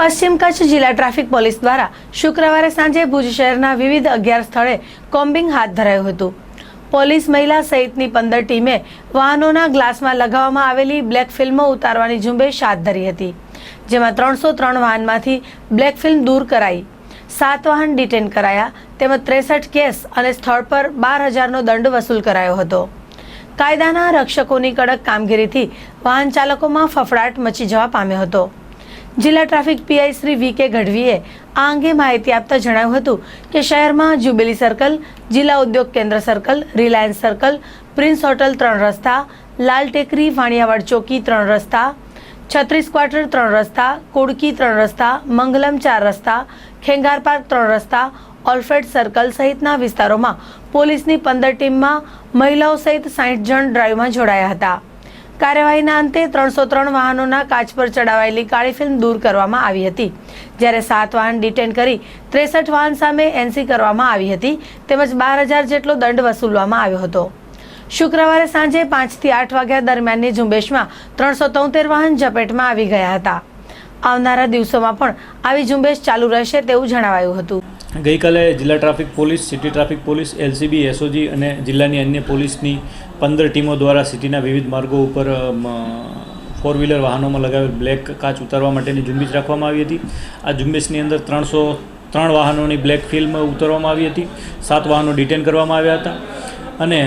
પશ્ચિમ કચ્છ જિલ્લા traffic police દ્વારા શુક્રવારે સાંજે ભુજ શહેરના વિવિધ અગિયાર સ્થળે કોમ્બિંગ હાથ ધરાયું હતું. પોલીસ મહિલા સહિતની પંદર ટીમે વાહનોના ગ્લાસમાં લગાવવામાં આવેલી બ્લેક ફિલ્મો ઉતારવાની ઝુંબેશ હાથ ધરી હતી, જેમાં ત્રણસો ત્રણ વાહનમાંથી બ્લેક ફિલ્મ દૂર કરાઈ, સાત વાહન ડિટેન કરાયા, તેમજ ત્રેસઠ કેસ અને સ્થળ પર બાર હજારનો દંડ વસૂલ કરાયો હતો. કાયદાના રક્ષકોની કડક કામગીરીથી વાહન ચાલકોમાં ફફડાટ મચી જવા પામ્યો હતો. જિલ્લા ટ્રાફિક પીઆઈ શ્રી વી કે ગઢવીએ આ અંગે માહિતી આપતા જણાવ્યું હતું કે શહેરમાં જ્યુબિલી સર્કલ, જિલ્લા ઉદ્યોગ કેન્દ્ર circle, Reliance circle, Prince hotel ત્રણ રસ્તા, લાલ ટેકરી, વાણિયાવાડ ચોકી ત્રણ રસ્તા, છત્રીસ ક્વાર્ટર ત્રણ રસ્તા, કુડકી ત્રણ રસ્તા, મંગલમ ચાર રસ્તા, ખેંગાર પાર્ક ત્રણ રસ્તા, ઓલ્ફેડ સર્કલ સહિતના વિસ્તારોમાં પોલીસની પંદર ટીમમાં મહિલાઓ સહિત સાઠ જણ ડ્રાઈવમાં જોડાયા હતા. કાર્યવાહીના અંતે ત્રણસો ત્રણ વાહનોના કાચ પર ચડાવાયેલી કાળી ફિલ્મ દૂર કરવામાં આવી હતી. જ્યારે સાત વાહન ડિટેન કરી ત્રેસઠ વાહન સામે એનસી કરવામાં આવી હતી, તેમજ બાર હજાર જેટલો દંડ વસૂલવામાં આવ્યો હતો. શુક્રવારે સાંજે પાંચથી આઠ વાગ્યા દરમિયાનની ઝુંબેશમાં ત્રણસો તોતેર વાહન ઝપેટમાં આવી ગયા હતા. આવનારા દિવસોમાં પણ આવી ઝુંબેશ ચાલુ રહેશે તેવું જણાવાયું હતું. ગઈકાલે જિલ્લા traffic police, city traffic police, LCB, SOG અને જિલ્લાની અન્ય પોલીસની પંદર ટીમો દ્વારા સિટીના વિવિધ માર્ગો ઉપર ફોર વ્હીલર વાહનોમાં લગાવેલ બ્લેક કાચ ઉતારવા માટેની ઝુંબેશ રાખવામાં આવી હતી. આ ઝુંબેશની અંદર ત્રણસો, ત્રણ વાહનોની બ્લેક ફિલ્મ ઉતારવામાં આવી હતી. સાત વાહનો ડિટેન કરવામાં આવ્યા હતા અને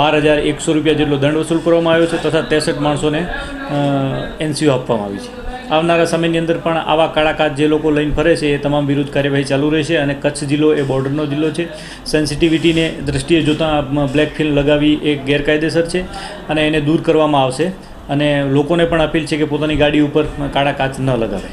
બાર હજાર એકસો રૂપિયા જેટલો દંડ વસૂલ કરવામાં આવ્યો છે તથા ત્રેસઠ માણસોને એનસીઓ આપવામાં આવી છે. આવનારા સમયની અંદર પણ આવા કાળા કાચ જે લોકો લઈને ફરે છે, એ તમામ વિરુદ્ધ કાર્યવાહી ચાલુ રહેશે અને કચ્છ જિલ્લો એ બોર્ડરનો જિલ્લો છે. સેન્સિટિવિટીને દ્રષ્ટિએ જોતાં બ્લેક ફિલ્મ લગાવી એ ગેરકાયદેસર છે અને એને દૂર કરવામાં આવશે. અને લોકોને પણ અપીલ છે કે પોતાની ગાડી ઉપર કાળા કાચ ન લગાવે.